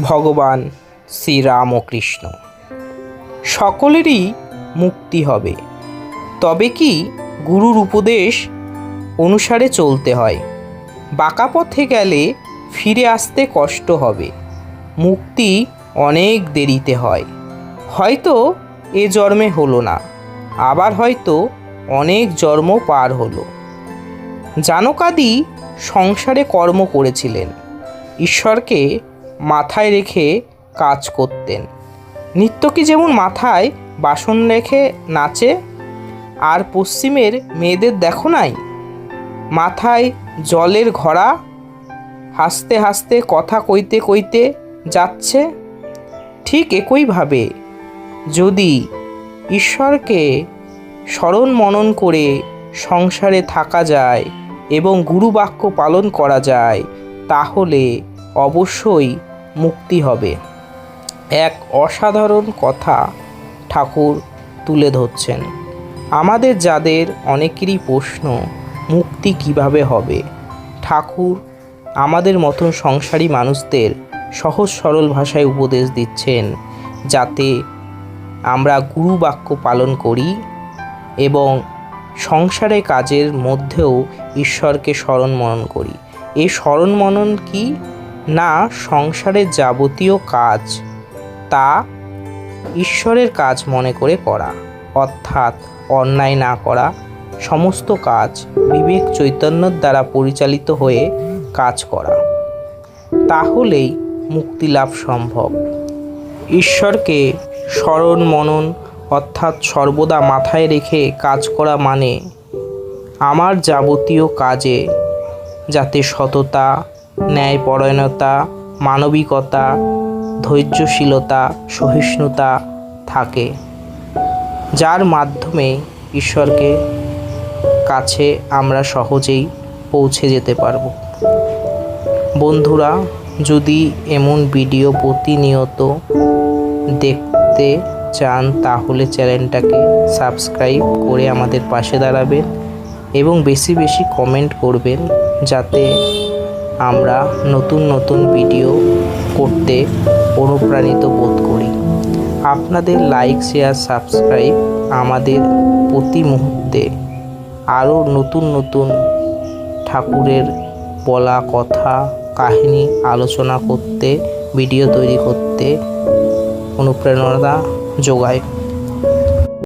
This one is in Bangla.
ভগবান শ্রীরামকৃষ্ণ। সকলেরই মুক্তি হবে। তবে কি গুরুর উপদেশ অনুসারে চলতে হয়? বাঁকা পথে গেলে ফিরে আসতে কষ্ট হবে। মুক্তি অনেক দেরিতে হয়। হয়তো এ জন্মে হলো না, আবার হয়তো অনেক জন্ম পার হলো। জানকাদি সংসারে কর্ম করেছিলেন। ঈশ্বরকে মাথায় রেখে কাজ করতেন। নিত্যকে যেমন মাথায় বাসন রেখে নাচে, আর পশ্চিমের মেয়েদের দেখো নাই? মাথায় জলের ঘড়া, হাসতে হাসতে কথা কইতে কইতে যাচ্ছে। ঠিক একইভাবে যদি ঈশ্বরকে স্মরণ মনন করে সংসারে থাকা যায় এবং গুরুবাক্য পালন করা যায়, তাহলে অবশ্যই মুক্তি হবে। এক অসাধারণ কথা ঠাকুর তুলে ধরছেন। আমাদের যাদের অনেকেরই প্রশ্ন, মুক্তি কীভাবে হবে? ঠাকুর আমাদের মতন সংসারী মানুষদের সহজ সরল ভাষায় উপদেশ দিচ্ছেন, যাতে আমরা গুরু বাক্য পালন করি এবং সংসারে কাজের মধ্যেও ঈশ্বরকে স্মরণ মনন করি। এই স্মরণ মনন কি? না সংসারের যাবতীয় কাজ, তা ঈশ্বরের কাজ মনে করে করা, অর্থাৎ অন্যায় না করা, সমস্ত কাজ বিবেক চৈতন্যর দ্বারা পরিচালিত হয়ে কাজ করা। তাহলেই মুক্তি লাভ সম্ভব। ঈশ্বরকে স্মরণ মনন, অর্থাৎ সর্বদা মাথায় রেখে কাজ করা মানে আমার যাবতীয় কাজে যাতে সততা ন্যায়পরায়ণতা, মানবিকতা, ধৈর্যশীলতা, সহিষ্ণুতা থাকে, যার মাধ্যমে ঈশ্বরকে কাছে আমরা সহজেই পৌঁছে যেতে পারব। বন্ধুরা, যদি এমন ভিডিও প্রতিনিয়ত দেখতে চান, তাহলে চ্যানেলটাকে সাবস্ক্রাইব করে আমাদের পাশে দাঁড়াবেন এবং বেশি বেশি কমেন্ট করবেন, যাতে আমরা নতুন নতুন ভিডিও করতে অনুপ্রাণিত বোধ করি। আপনাদের লাইক, শেয়ার, সাবস্ক্রাইব আমাদের প্রতি মুহূর্তে আরও নতুন নতুন ঠাকুরের বলা কথা, কাহিনী, আলোচনা করতে, ভিডিও তৈরি করতে অনুপ্রেরণা যোগায়।